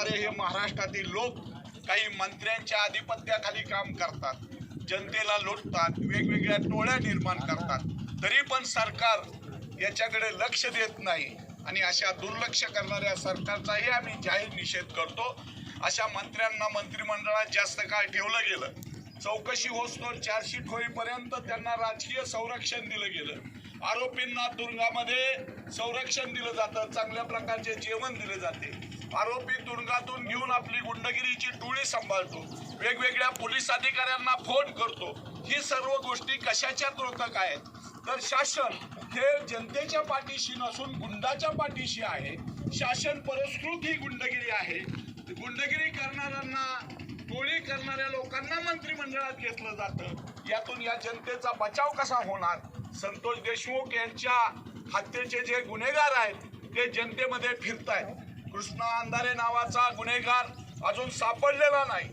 करणारे हे महाराष्ट्रातील लोक काही मंत्र्यांच्या आधिपत्याखाली काम करतात. जनतेला लुटतात वेगवेगळ्या टोळ्या निर्माण करतात. तरी पण सरकार याच्याकडे लक्ष देत नाही. आणि अशा दुर्लक्ष करणाऱ्या सरकारचाही आम्ही जाहीर निषेध करतो. अशा मंत्र्यांना मंत्रिमंडळात जास्त काळ ठेवलं गेलं. चौकशी होस्तोर चार्जशीट होईपर्यंत त्यांना राजकीय संरक्षण दिलं गेलं. आरोपींना दुर्गामध्ये संरक्षण दिलं जातं चांगल्या प्रकारचे जेवण दिले जाते. आरोपी तुरुंगातून घेऊन आपली गुंडगिरीची टोळी सांभाळतो. वेगवेगळ्या पोलीस अधिकाऱ्यांना फोन करतो. ही सर्व गोष्टी कशाच्या त्रोटक आहेत? तर शासन हे जनतेच्या पाठीशी नसून गुंडाच्या पाठीशी आहे. शासन पुरस्कृत ही गुंडगिरी आहे. गुंडगिरी करणाऱ्यांना टोळी करणाऱ्या लोकांना मंत्रिमंडळात घेतलं जातं. यातून या जनतेचा बचाव कसा होणार? संतोष देशमुख यांच्या हत्येचे जे गुन्हेगार आहेत ते जनतेमध्ये फिरतायत. कृष्णा अंधारे नावाचा गुन्हेगार अजून सापडलेला नाही.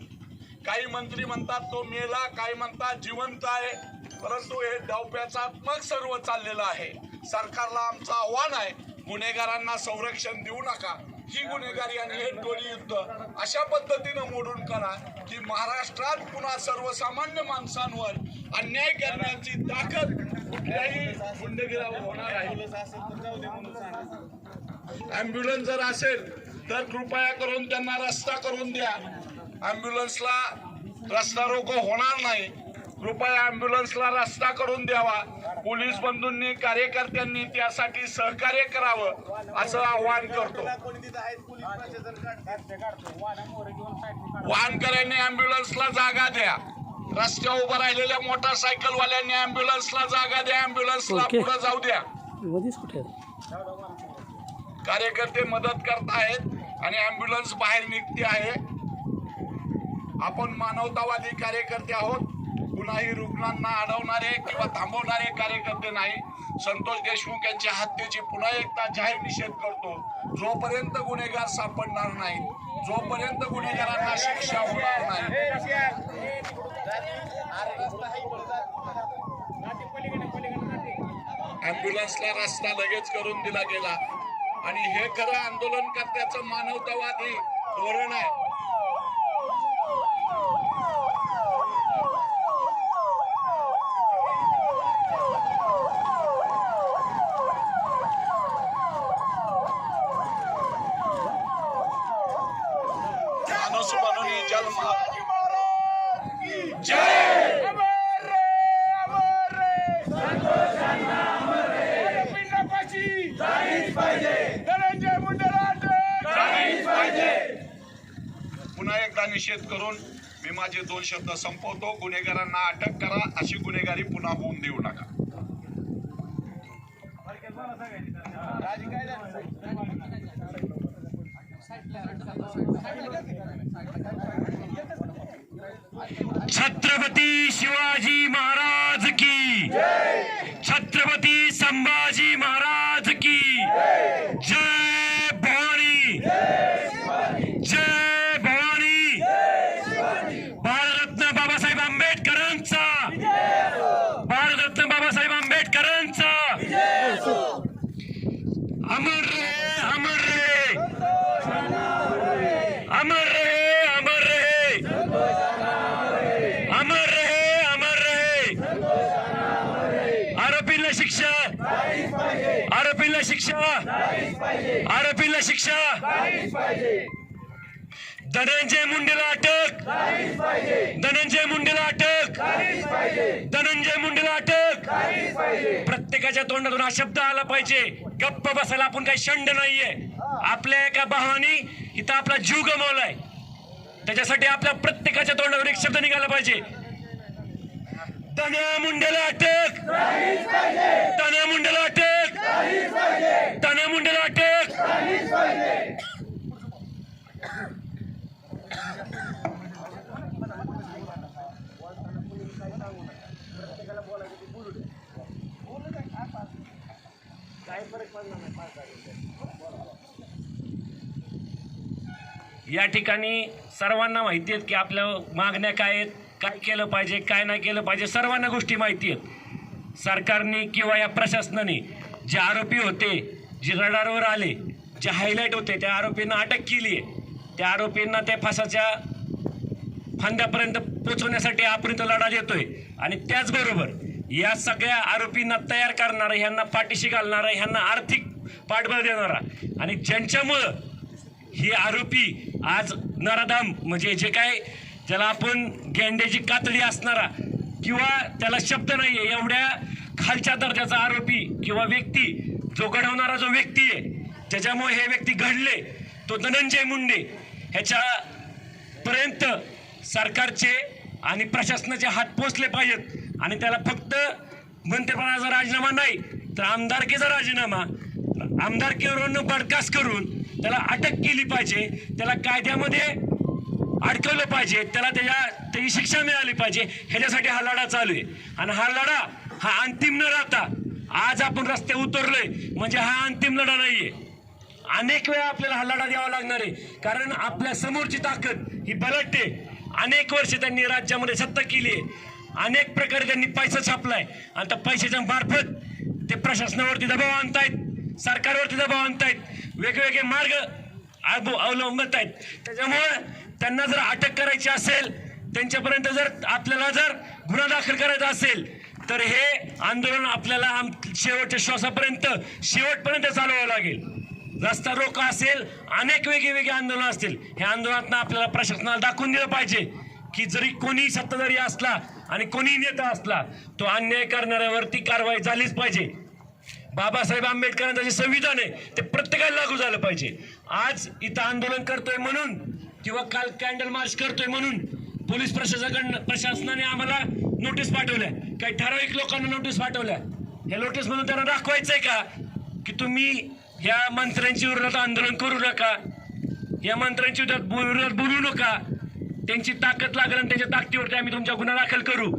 काही मंत्री म्हणतात तो मेला काही म्हणतात जिवंत आहे. परंतु हे डावप्याचात्मक सर्व चाललेलं आहे. सरकारला आमचं आव्हान आहे गुन्हेगारांना संरक्षण देऊ नका. ही गुन्हेगारी आणि हे टोळी युद्ध अशा पद्धतीनं मोडून करा की महाराष्ट्रात पुन्हा सर्वसामान्य माणसांवर अन्याय करण्याची ताकद कुठल्याही गुंडगिरावर होणार आहे ॲम्ब्युलन्स जर असेल तर कृपया करून त्यांना रस्ता करून द्या. ॲम्ब्युलन्सला रस्ता रोको होणार नाही. कृपया ॲम्ब्युलन्सला रस्ता करून द्यावा. पोलीस बंधूंनी कार्यकर्त्यांनी त्यासाठी सहकार्य करावं असं आवाहन करतो. वाहनकऱ्यांनी ॲम्ब्युलन्सला जागा द्या. रस्त्यावर उभं राहिलेल्या मोटरसायकलवाल्यांनी ॲम्ब्युलन्सला जागा द्या. ॲम्ब्युलन्सला. पुढे जाऊ द्या? कार्यकर्ते मदत करत आहेत आणि ॲम्ब्युलन्स बाहेर निघते आहे. आपण मानवतावादी कार्यकर्ते आहोत. कुणाही रुग्णांना अडवणारे किंवा थांबवणारे कार्यकर्ते नाही. संतोष देशमुख यांच्या हत्येची पुन्हा एकदा जाहीर निषेध करतो. जोपर्यंत गुन्हेगार सापडणार नाही जोपर्यंत गुन्हेगारांना शिक्षा होणार नाही. ॲम्ब्युलन्सला रस्ता लगेच करून दिला गेला. आणि हे खरं आंदोलनकर्त्याचं मानवतावादी धोरण आहे. जन्म. जय धनंजय मुंडेला पुन्हा एकदा निषेध करून मी माझे दोन शब्द संपवतो. गुन्हेगारांना अटक करा. अशी गुन्हेगारी पुन्हा होऊन देऊ नका. छत्रपती शिवाजी महाराज की. छत्रपती संभाजी महाराज की जय भवानी जय भवानी भारतरत्न बाबासाहेब आंबेडकरांचा भारतरत्न बाबासाहेब आंबेडकरांचा अमर रे अमर रे अमर रे अमर रे अमर रहे अमर रहे आरोपीला शिक्षा आरोपीला शिक्षा आरोपीला शिक्षा. धनंजय मुंडेला अटक. धनंजय मुंडेला अटक. धनंजय मुंडेला अटक. प्रत्येकाच्या तोंडातून हा शब्द आला पाहिजे. गप्प बसायला आपण काही शंड नाहीये. आपल्या एका भावानी इथं आपला जीव गमावलाय. त्याच्यासाठी आपल्या प्रत्येकाच्या तोंडावर एक शब्द निघाला पाहिजे. तना मुंडेला अटक. तना मुंडेला अटक. तना मुंडेला अटक. या ठिकाणी सर्वांना माहिती आहेत की आपल्या मागण्या काय आहेत? काय केलं पाहिजे काय नाही केलं पाहिजे सर्वांना गोष्टी माहिती आहेत. सरकारने किंवा या प्रशासनाने जे आरोपी होते जे रडारवर आले जे हायलाईट होते त्या आरोपींना अटक केली आहे. त्या आरोपींना त्या फासाच्या फांद्यापर्यंत पोचवण्यासाठी आपण इथं लढा देतोय. आणि त्याचबरोबर या सगळ्या आरोपींना तयार करणारा ह्यांना पाठीशी घालणारा ह्यांना आर्थिक पाठबळ देणारा आणि ज्यांच्यामुळं हे आरोपी आज नराधाम म्हणजे जे काय ज्याला आपण गेंड्याची कातडी असणारा किंवा त्याला शब्द नाही आहे एवढ्या खालच्या दर्जाचा आरोपी किंवा व्यक्ती जो घडवणारा जो व्यक्ती आहे ज्याच्यामुळे हे व्यक्ती घडले तो धनंजय मुंडे. ह्याच्यापर्यंत सरकारचे आणि प्रशासनाचे हात पोचले पाहिजेत. आणि त्याला फक्त मंत्रिपदाचा राजीनामा नाही तर आमदारकीचा राजीनामा. आमदारकीवरून बडकास करून त्याला अटक केली पाहिजे. त्याला कायद्यामध्ये अडकवलं पाहिजे. त्याला त्याच्या त्याची शिक्षा मिळाली पाहिजे. ह्याच्यासाठी हा लढा चालू आहे. आणि हा लढा हा अंतिम न राहता आज आपण रस्ते उतरलोय. म्हणजे हा अंतिम लढा नाहीये. अनेक वेळा आपल्याला हा लढा द्यावा लागणार आहे. कारण आपल्या समोरची ताकद ही बलटते अनेक वर्ष त्यांनी राज्यामध्ये सत्ता केली आहे. अनेक प्रकारे त्यांनी पैसा छापलाय. आणि त्या पैशाच्या मार्फत ते प्रशासनावरती दबाव आणतायत. सरकारवरती दबाव आणतायत. वेगवेगळे मार्ग अवलंबत आहेत. त्याच्यामुळं त्यांना जर अटक करायची असेल त्यांच्यापर्यंत जर आपल्याला जर गुन्हा दाखल करायचा असेल तर हे आंदोलन आपल्याला आम शेवटच्या श्वासापर्यंत शेवटपर्यंत चालवावं लागेल. रस्ता रोक असेल अनेक वेगळे वेगळे आंदोलन असतील हे आंदोलनातनं आपल्याला प्रशासनाला दाखवून दिलं पाहिजे की जरी कोणी सत्ताधारी असला आणि कोणी नेता असला तो अन्याय करणाऱ्यावरती कारवाई झालीच पाहिजे. बाबासाहेब आंबेडकरांचं जे संविधान आहे ते प्रत्येकाला लागू झालं पाहिजे. आज इथं आंदोलन करतोय म्हणून किंवा काल कॅन्डल मार्च करतोय म्हणून पोलीस प्रशासनाकडनं प्रशासनाने आम्हाला नोटीस पाठवल्या. काही ठराविक लोकांना नोटीस पाठवल्या. हे नोटीस म्हणून त्यांना दाखवायचंय का? की तुम्ही ह्या मंत्र्यांची विरोधात आंदोलन करू नका. या मंत्र्यांच्या विरोधात विरोधात बोलू नका. त्यांची ताकद लागेल आणि त्यांच्या ताकदीवरती आम्ही तुमच्या गुन्हा दाखल करू.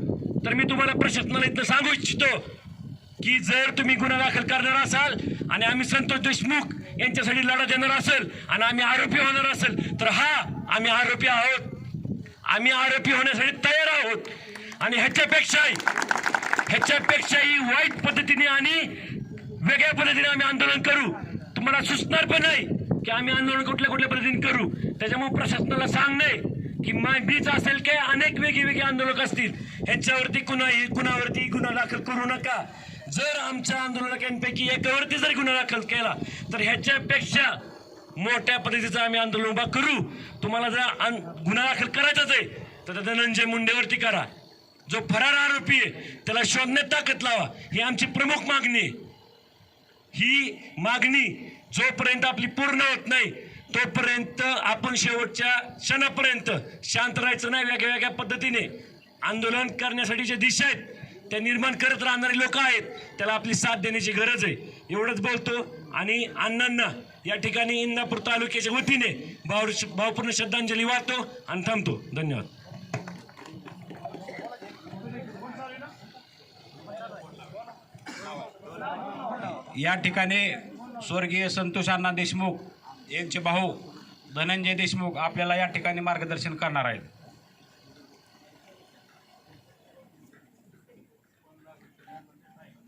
तर मी तुम्हाला प्रशासनाला इथं सांगू इच्छितो की जर तुम्ही गुन्हा दाखल करणार असाल आणि आम्ही संतोष देशमुख यांच्यासाठी लढा देणार असेल आणि आम्ही आरोपी होणार असेल तर हा आम्ही आरोपी आहोत. आम्ही आरोपी होण्यासाठी तयार आहोत. आणि ह्याच्यापेक्षाही ह्याच्यापेक्षाही वाईट पद्धतीने आणि वेगळ्या पद्धतीने आम्ही आंदोलन करू. तुम्हाला सुचणार पण नाही की आम्ही आंदोलन कुठल्या कुठल्या पद्धतीने करू. त्याच्यामुळे प्रशासनाला सांगणे की मा बीच असेल काय अनेक वेगळी वेगळी आंदोलक असतील. ह्यांच्यावरती कुणाही कुणावरती गुन्हा दाखल करू नका. जर आमच्या आंदोलकांपैकी एकावरती जर गुन्हा दाखल केला तर ह्याच्यापेक्षा मोठ्या पद्धतीचं आम्ही आंदोलन उभा करू. तुम्हाला जर आन- गुन्हा दाखल करायचाच आहे तर त्या धनंजय मुंडेवरती करा. जो फरार आरोपी आहे त्याला शोधण्यात ताकद लावा. ही आमची प्रमुख मागणी आहे. ही मागणी जोपर्यंत आपली पूर्ण होत नाही तोपर्यंत आपण शेवटच्या क्षणापर्यंत शांत राहायचं नाही वेगळ्या वेगळ्या पद्धतीने. आंदोलन करण्यासाठी जे दिशा आहेत त्या निर्माण करत राहणारे लोक आहेत. त्याला आपली साथ देण्याची गरज आहे. एवढंच बोलतो. आणि अण्णांना या ठिकाणी इंदापूर तालुक्याच्या वतीने भाव भावपूर्ण श्रद्धांजली वाहतो आणि थांबतो. धन्यवाद. या ठिकाणी स्वर्गीय संतोष अण्णा देशमुख यांचे भाऊ धनंजय देशमुख आपल्याला या ठिकाणी मार्गदर्शन करणार आहेत.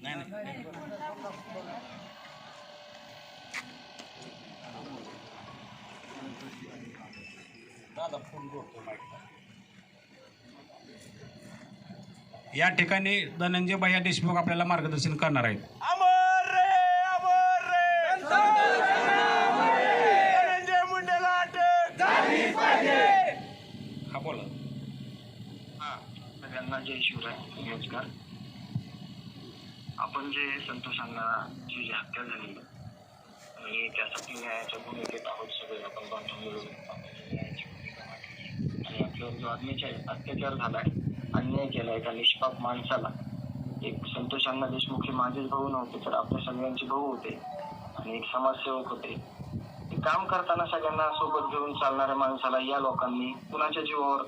नाही, नाही. दादा, फोन माईकला. या ठिकाणी धनंजय भैया देशमुख आपल्याला मार्गदर्शन करणार आहेत. अमर रे अमर रे. धनंजय मुंडेला अटक हा बोला. सगळ्यांना जय शिवराय नमस्कार. आपण जे संतोषांना जी हत्या झाली आणि त्यासाठी न्यायाच्या भूमिकेत आहोत सगळे आपण बांधून मिळून न्यायाची भूमिका मांडली. आणि आपल्यावर जो अत्याचार अत्याचार झालाय अन्याय केला एका निष्पाप माणसाला एक संतोषांना देशमुख हे माझेच भाऊ नव्हते तर आपल्या सगळ्यांचे भाऊ होते आणि एक समाजसेवक होते. ते काम करताना सगळ्यांना सोबत घेऊन चालणाऱ्या माणसाला या लोकांनी कुणाच्या जीवावर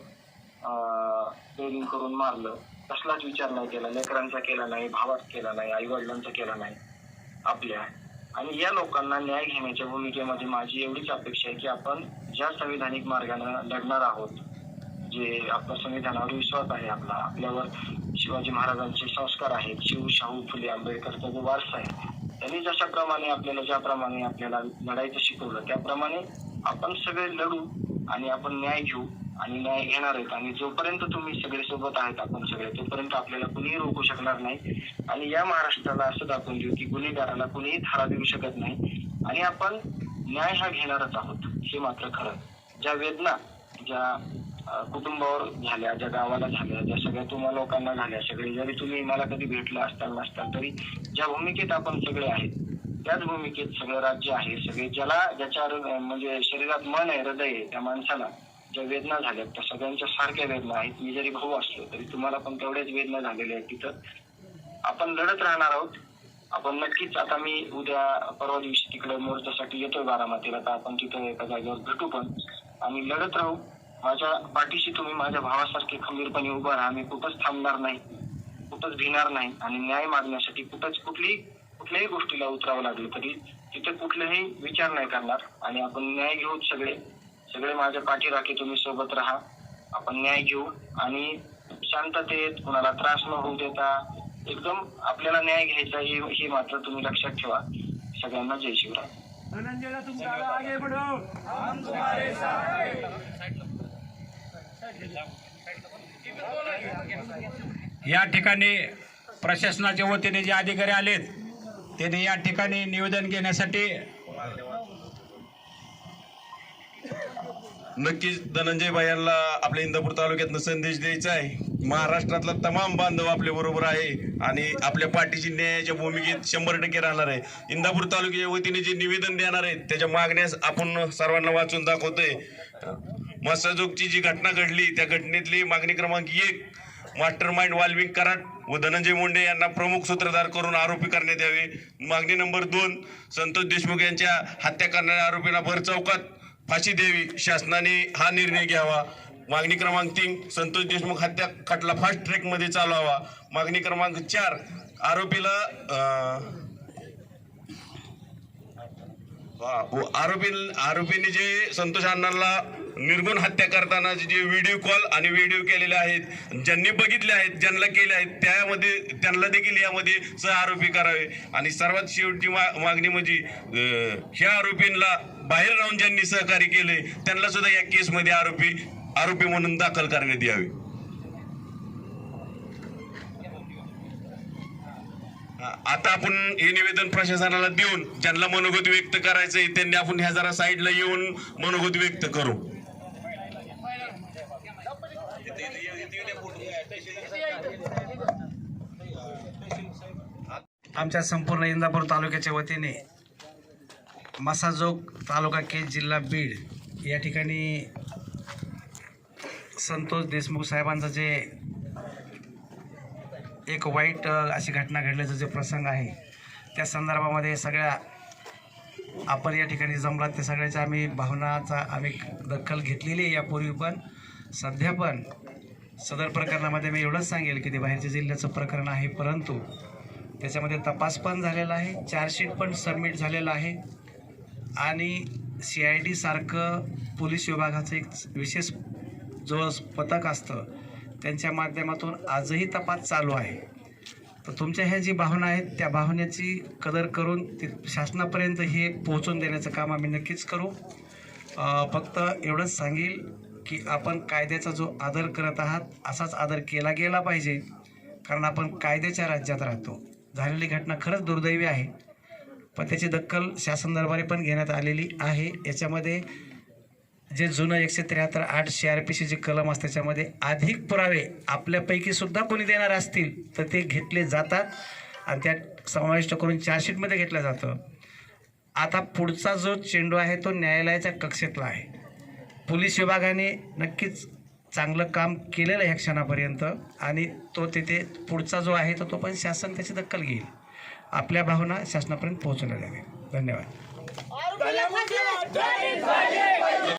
ट्रेनिंग करून मारलं कसलाच विचार नाही केला लेकरांचा केला नाही भावाचा केला नाही आई वडिलांचा केला नाही. आपल्या. आणि या लोकांना न्याय घेण्याच्या भूमिकेमध्ये माझी एवढीच अपेक्षा आहे की आपण ज्या संविधानिक मार्गाने लढणार आहोत जे आपल्या संविधानावर विश्वास आहे आपला आपल्यावर शिवाजी महाराजांचे संस्कार आहेत शिव शाहू फुले आंबेडकरचा जो वारसा आहे त्यांनी जशाप्रमाणे आपल्याला ज्याप्रमाणे आपल्याला लढायचं शिकवलं त्याप्रमाणे आपण सगळे लढू आणि आपण न्याय घेऊ. आणि न्याय घेणार आहेत. आणि जोपर्यंत तुम्ही सगळे सोबत आहेत आपण सगळे तोपर्यंत आपल्याला कुणीही रोखू शकणार नाही. आणि या महाराष्ट्राला असं दाखवून देऊ की गुन्हेगाराला कुणीही थारा देऊ शकत नाही. आणि आपण न्याय हा घेणारच आहोत. हे मात्र खरं. ज्या वेदना ज्या कुटुंबावर झाल्या ज्या गावाला झाल्या ज्या सगळ्या तुम्हा लोकांना झाल्या सगळे जरी तुम्ही मला कधी भेटला असताल नसताल तरी ज्या भूमिकेत आपण सगळे आहेत त्याच भूमिकेत सगळं राज्य आहे. सगळे ज्याला ज्याच्या म्हणजे शरीरात मन आहे हृदय आहे त्या माणसाला ज्या वेदना झाल्यात त्या सगळ्यांच्या सारख्या वेदना आहेत. मी जरी भाऊ असलो तरी तुम्हाला पण तेवढ्याच वेदना झालेल्या आहेत तिथं. आपण लढत राहणार आहोत. आपण नक्कीच आता मी उद्या परवा दिवशी तिकडे मोर्चासाठी येतोय बारामतीला. तर आपण तिथं एका जागेवर भेटू पण. आणि लढत राहू. माझ्या पाठीशी तुम्ही माझ्या भावासारखे खंबीरपणे उभं राहा. मी कुठंच थांबणार नाही. कुठंच भिणार नाही. आणि न्याय मागण्यासाठी कुठंच कुठली कुठल्याही गोष्टीला उतरावं लागलं तरी तिथे कुठलंही विचार नाही करणार. आणि आपण न्याय घेऊ सगळे. सगळे माझ्या पाठी राखी तुम्ही सोबत राहा. आपण न्याय घेऊ आणि शांततेत कुणाला त्रास न होऊ देता एकदम आपल्याला न्याय घ्यायचा हे हे मात्र तुम्ही लक्षात ठेवा. सगळ्यांना जय शिवराय. या ठिकाणी प्रशासनाच्या वतीने जे अधिकारी आलेत त्यांनी या ठिकाणी निवेदन घेण्यासाठी नक्कीच धनंजय भाई यांना आपल्या इंदापूर तालुक्यातनं संदेश द्यायचा आहे. महाराष्ट्रातला तमाम बांधव आपल्या बरोबर आहे आणि आपल्या पाठीची न्यायाच्या भूमिकेत शंभर टक्के राहणार आहे. इंदापूर तालुक्याच्या वतीने जे निवेदन देणार आहे त्याच्या मागण्यास आपण सर्वांना वाचून दाखवतोय. मसाजोगची जी घटना घडली त्या घटनेतली मागणी क्रमांक एक मास्टर माइंड वाल्मिक कराड व धनंजय मुंडे यांना प्रमुख सूत्रधार करून आरोपी करण्यात यावे. मागणी नंबर दोन संतोष देशमुख यांच्या हत्या करणाऱ्या आरोपीला भर चौकात फाशी द्यावी शासनाने हा निर्णय घ्यावा. मागणी क्रमांक तीन संतोष देशमुख हत्या खटला फास्ट ट्रॅकमध्ये चालवावा. मागणी क्रमांक चार आरोपीला आरोपी आरोपीने जे संतोष अण्णांना निर्गुण हत्या करताना जे व्हिडिओ कॉल आणि व्हिडिओ केलेले आहेत ज्यांनी बघितले आहेत ज्यांना केले आहेत त्यामध्ये त्यांना देखील यामध्ये सह आरोपी करावे. आणि सर्वात शेवटची मा मागणी म्हणजे ह्या आरोपींना बाहेर राहून ज्यांनी सहकार्य केले त्यांना सुद्धा या केसमध्ये आरोपी आरोपी म्हणून दाखल करण्यात यावे. आता आपण हे निवेदन प्रशासनाला देऊन ज्यांना मनोगत व्यक्त करायचंय त्यांनी आपण ह्या जरा साईडला येऊन मनोगत व्यक्त करू. आमच्या संपूर्ण इंदापूर तालुक्याच्या वतीने मसाजोग तालुका केज जिल्हा बीड. या ठिकाणी संतोष देशमुख साहेबांचं जे एक वाईट अशी घटना घडल्याचा जे प्रसंग आहे त्या संदर्भामध्ये सगळ्या आपण या ठिकाणी जमलात. ते सगळ्याच्या आम्ही भावनाचा आम्ही दखल घेतलेली आहे यापूर्वी पण. सध्या पण सदर प्रकरणामध्ये मी एवढंच सांगेल की ते बाहेरच्या जिल्ह्याचं प्रकरण आहे परंतु त्याच्यामध्ये तपास पण झालेला आहे चार्जशीट पण सबमिट झालेलं आहे. आणि सी आय डी सारखं पोलीस विभागाचं एक विशेष जो पथक असतं त्यांच्या माध्यमातून आजही तपास चालू आहे. तर तुमच्या ह्या जी भावना आहेत त्या भावनेची कदर करून ते शासनापर्यंत हे पोहोचून देण्याचं काम आम्ही नक्कीच करू. फक्त एवढंच सांगेल की आपण कायद्याचा जो आदर करत आहात असाच आदर केला गेला पाहिजे. कारण आपण कायद्याच्या राज्यात राहतो. झालेली घटना खरंच दुर्दैवी आहे. पण त्याची दखल शासन दरबारी पण घेण्यात आलेली आहे. याच्यामध्ये जे जुनं एकशे त्र्याहत्तर आठ सी आर सी जे कलम असतं त्याच्यामध्ये अधिक पुरावे आपल्यापैकी सुद्धा कोणी देणार असतील तर ते घेतले जातात. आणि त्यात समाविष्ट करून चार्जशीटमध्ये घेतलं जातं. आता पुढचा जो चेंडू आहे तो न्यायालयाच्या कक्षेतला आहे. पोलीस विभागाने नक्कीच चांगलं काम केलेलं आहे ह्या क्षणापर्यंत. आणि तो तिथे पुढचा जो आहे तो तो पण शासन त्याची दखल घेईल. आपल्या भावना शासनापर्यंत पोहोचवल्या जावे धन्यवाद.